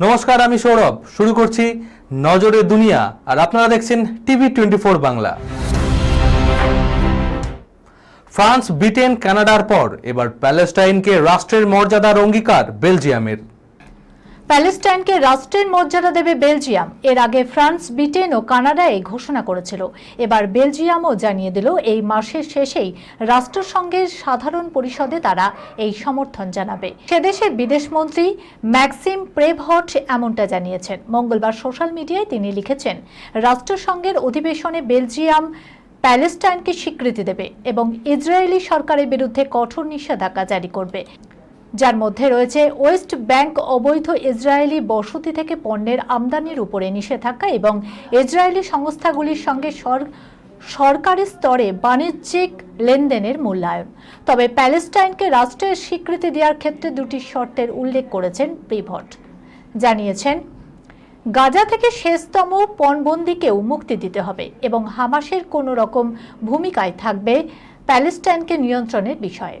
নমস্কার, আমি সৌরভ। শুরু করছি নজরে দুনিয়া, আর আপনারা দেখছেন TV twenty four Bangla. France, Britain, কানাডার পর, এবার প্যালেস্টাইনকে রাষ্ট্রের মর্যাদার অঙ্গীকার বেলজিয়ামের। প্যালেস্টাইনকে রাষ্ট্রের মর্যাদা দেবে বেলজিয়াম। এর আগে ফ্রান্স, ব্রিটেন ও কানাডা এই ঘোষণা করেছিল। এবার বেলজিয়ামও জানিয়ে দিল, এই মাসের শেষেই রাষ্ট্রসংঘের সাধারণ পরিষদে তারা এই সমর্থন জানাবে। সেদেশের বিদেশমন্ত্রী ম্যাক্সিম প্রেভট এমনটা জানিয়েছেন। মঙ্গলবার সোশ্যাল মিডিয়ায় তিনি লিখেছেন, রাষ্ট্রসংঘের অধিবেশনে বেলজিয়াম প্যালেস্টাইনকে স্বীকৃতি দেবে এবং ইসরায়েলি সরকারের বিরুদ্ধে কঠোর নিষেধাজ্ঞা জারি করবে। যার মধ্যে রয়েছে ওয়েস্ট ব্যাংক অবৈধ ইসরায়েলি বসতি থেকে পণ্যের আমদানির উপরে নিষেধাজ্ঞা এবং ইসরায়েলি সংস্থাগুলির সঙ্গে সর- সরকারি স্তরে বাণিজ্যিক লেনদেনের মূল্যায়ন। তবে প্যালেস্টাইনকে রাষ্ট্রের স্বীকৃতি দেওয়ার ক্ষেত্রে দুটি শর্তের উল্লেখ করেছেন প্রিভট। জানিয়েছেন, গাজা থেকে শেষতম পণবন্দিকেও মুক্তি দিতে হবে এবং হামাসের কোনো রকম ভূমিকায় থাকবে প্যালেস্টাইনকে নিয়ন্ত্রণের বিষয়ে।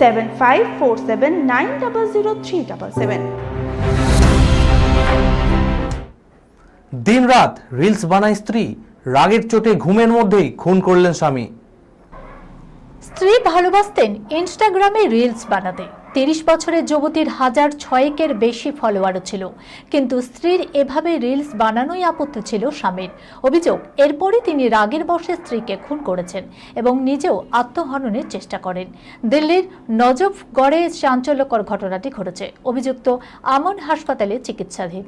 seven five four seven nine double zero three double seven দিনরাত রিলস বানায় স্ত্রী। রাগের চোটে ঘুমের মধ্যেই খুন করলেন স্বামী। স্ত্রী ভালোবাসতেন ইনস্টাগ্রামে রিলস বানাতে। তিরিশ বছরের যুবতীর হাজার ছয়েকের বেশি ফলোয়ারও ছিল। কিন্তু স্ত্রীর এভাবে রিলস বানানোই আপত্তি ছিল স্বামীর। অভিযোগ, এরপরই তিনি রাগের বশে স্ত্রীকে খুন করেছেন এবং নিজেও আত্মহননের চেষ্টা করেন। দিল্লির নজফগড়ে চাঞ্চল্যকর ঘটনাটি ঘটেছে। অভিযুক্ত আমন হাসপাতালে চিকিৎসাধীন।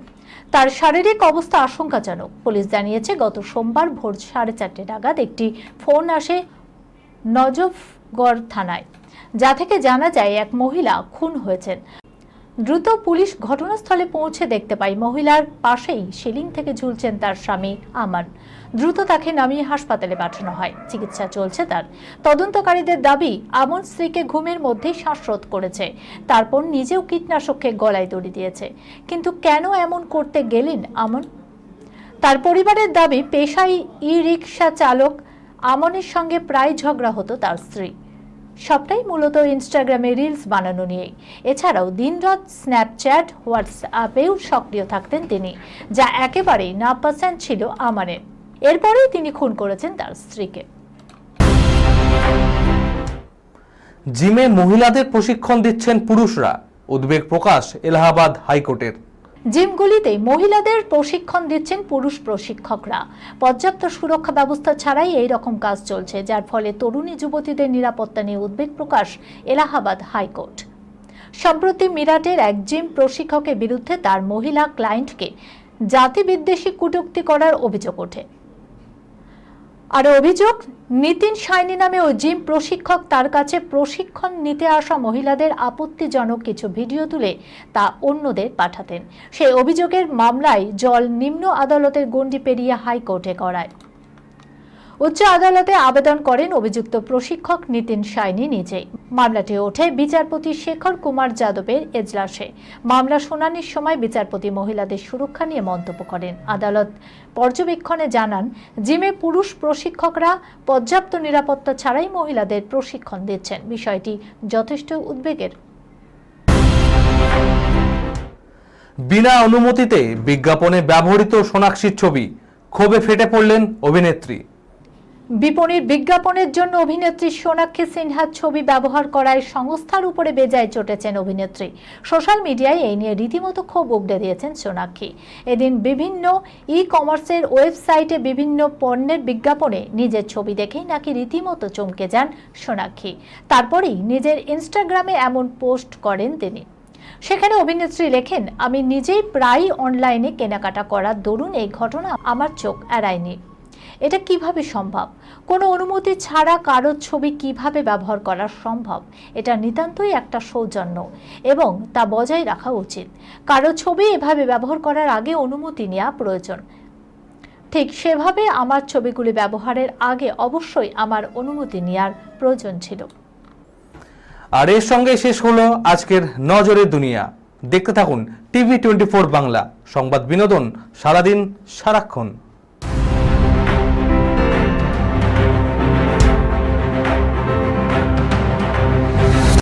তার শারীরিক অবস্থা আশঙ্কাজনক। পুলিশ জানিয়েছে, গত সোমবার ভোর সাড়ে চারটে নাগাদ একটি ফোন আসে নজফগড় থানায়। যা থেকে জানা যায় এক মহিলা খুন হয়েছেন। দ্রুত পুলিশ ঘটনাস্থলে পৌঁছে দেখতে পায় মহিলার পাশেই সিলিং থেকে ঝুলছেন তার স্বামী আমান। দ্রুত তাকে নামিয়ে হাসপাতালে পাঠানো হয়। চিকিৎসা চলছে তার। তদন্তকারীদের দাবি, আমন স্ত্রীকে ঘুমের মধ্যেই শ্বাসরোধ করেছে। তারপর নিজেও কীটনাশককে গলায় দড়ি দিয়েছে। কিন্তু কেন এমন করতে গেলেন আমন? তার পরিবারের দাবি, পেশায় ই রিক্সা চালক আমনের সঙ্গে প্রায় ঝগড়া হতো তার স্ত্রী। সবটাই মূলত ইনস্টাগ্রামে রিলস বানানো নিয়েই। এছাড়াও দিনরাত স্ন্যাপচ্যাট হোয়াটসঅ্যাপেও সক্রিয় থাকতেন তিনি, যা একেবারেই নাপাসেন্ট ছিল আমানের এরপরেই তিনি খুন করেছেন তার স্ত্রীকে। জিমে মহিলাদের প্রশিক্ষণ দিচ্ছেন পুরুষরা। উদ্বেগ প্রকাশ এলাহাবাদ হাইকোর্টের। জিমগুলিতে মহিলাদের প্রশিক্ষণ দিচ্ছেন পুরুষ প্রশিক্ষকরা। পর্যাপ্ত সুরক্ষা ব্যবস্থা ছাড়াই এই রকম কাজ চলছে, যার ফলে তরুণী যুবতীদের নিরাপত্তা নিয়ে উদ্বেগ প্রকাশ এলাহাবাদ হাইকোর্ট। সম্প্রতি মিরাটের এক জিম প্রশিক্ষকের বিরুদ্ধে তার মহিলা ক্লায়েন্টকে জাতিবিদ্বেষী কটুক্তি করার অভিযোগ ওঠে। আর অভিযোগ, নিতিন সাইনি নামে ওই জিম প্রশিক্ষক তার কাছে প্রশিক্ষণ নিতে আসা মহিলাদের আপত্তিজনক কিছু ভিডিও তুলে তা অন্যদের পাঠাতেন। সেই অভিযোগের মামলায় জল নিম্ন আদালতের গণ্ডি পেরিয়ে হাইকোর্টে করায় উচ্চ আদালতে আবেদন করেন অভিযুক্ত প্রশিক্ষক নিতিন সাইনি নিজেই। মামলাটি ওঠে বিচারপতি শেখর কুমার যাদবের এজলাসে। মামলা শুনানির সময় বিচারপতি মহিলাদের সুরক্ষা নিয়ে মন্তব্য করেন। আদালত পর্যবেক্ষণে জানান, জিমে পুরুষ প্রশিক্ষকরা পর্যাপ্ত নিরাপত্তা ছাড়াই মহিলাদের প্রশিক্ষণ দিচ্ছেন। বিষয়টি যথেষ্ট উদ্বেগের। বিনা অনুমতিতে বিজ্ঞাপনে ব্যবহৃত সোনাক্ষীর ছবি ক্ষোভে ফেটে পড়লেন অভিনেত্রী। বিপণীর বিজ্ঞাপনের জন্য অভিনেত্রী সোনাক্ষী সিনহার ছবি ব্যবহার করায় সংস্থার উপরে বেজায় চটেছেন অভিনেত্রী। সোশ্যাল মিডিয়ায় এই নিয়ে রীতিমতো ক্ষোভ উগড়ে দিয়েছেন সোনাক্ষী। এদিন বিভিন্ন ই কমার্সের ওয়েবসাইটে বিভিন্ন পণ্যের বিজ্ঞাপনে নিজের ছবি দেখেই নাকি রীতিমতো চমকে যান সোনাক্ষী। তারপরেই নিজের ইনস্টাগ্রামে এমন পোস্ট করেন তিনি। সেখানে অভিনেত্রী লেখেন, আমি নিজেই প্রায় অনলাইনে কেনাকাটা করার দরুন এই ঘটনা আমার চোখ এড়ায়নি। এটা কীভাবে সম্ভব? কোনো অনুমতি ছাড়া কারোর ছবি কীভাবে ব্যবহার করা সম্ভব? এটা নিতান্তই একটা সৌজন্য এবং তা বজায় রাখা উচিত। কারও ছবি এভাবে ব্যবহার করার আগে অনুমতি নেওয়া প্রয়োজন। ঠিক সেভাবে আমার ছবিগুলি ব্যবহারের আগে অবশ্যই আমার অনুমতি নেওয়ার প্রয়োজন ছিল। আর এর সঙ্গে শেষ হলো আজকের নজরের দুনিয়া। দেখতে থাকুন টিভি টোয়েন্টি বাংলা। সংবাদ বিনোদন সারাদিন সারাক্ষণ।